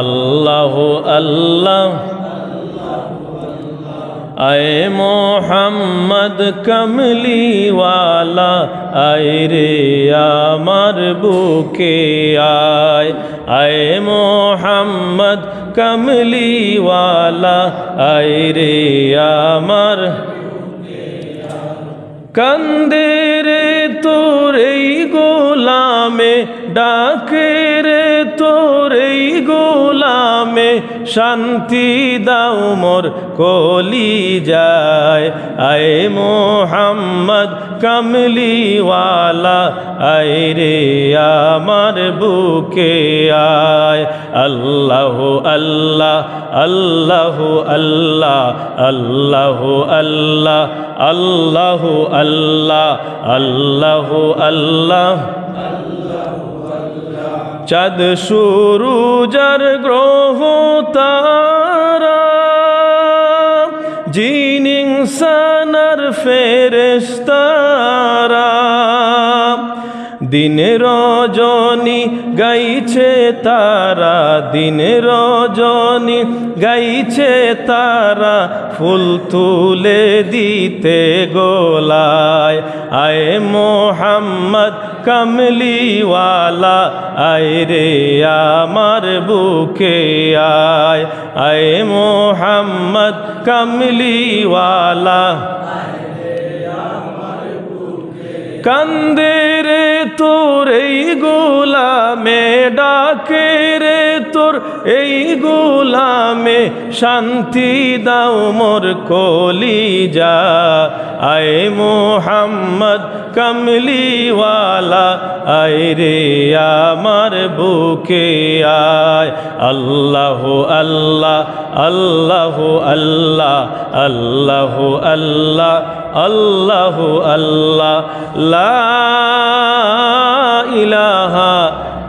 আল্লাহ আল্লাহ। আয় মোহাম্মদ কমলিওয়ালা, আয় রে আমার বুকে আয়। আয় মোহাম্মদ কমলিওয়ালা, আয় রে আমার কান্দে রে তোর এই গোলামে ডাকে গোলামে শান্তি দাও মোর কলি যায় আয় মোহাম্মদ কমলিওয়ালা, আয় রে আমার বুকে আয়। আল্লাহ আল্লাহ আল্লাহ আল্লাহ আল্লাহ আল্লাহ আল্লাহ আল্লাহ আল্লাহ আল্লাহ। চাঁদ সুরুজার গ্রহ তারা জিনিংসানার ফেরেস্তারা দিন রজনী গাইছে তারা, দিন রজনী গাইছে তারা, ফুল তুলে দিতে গোলায়। আয় মোহাম্মদ কমলিওয়ালা, আয় রে আমার বুকে আয়। আয় মোহাম্মদ কমলিওয়ালা কান্দে তোর এই গোলামে ডাকে রে, তোর এই গোলামে শান্তি দাও মোর কলি যা আয় মোহাম্মদ কমলিওয়ালা, আয় রে আমার বুকে আয়। আল্লাহ আল্লাহ আল্লাহ আল্লাহ আল্লাহ আল্লাহ আল্লাহ আল্লাহ। লা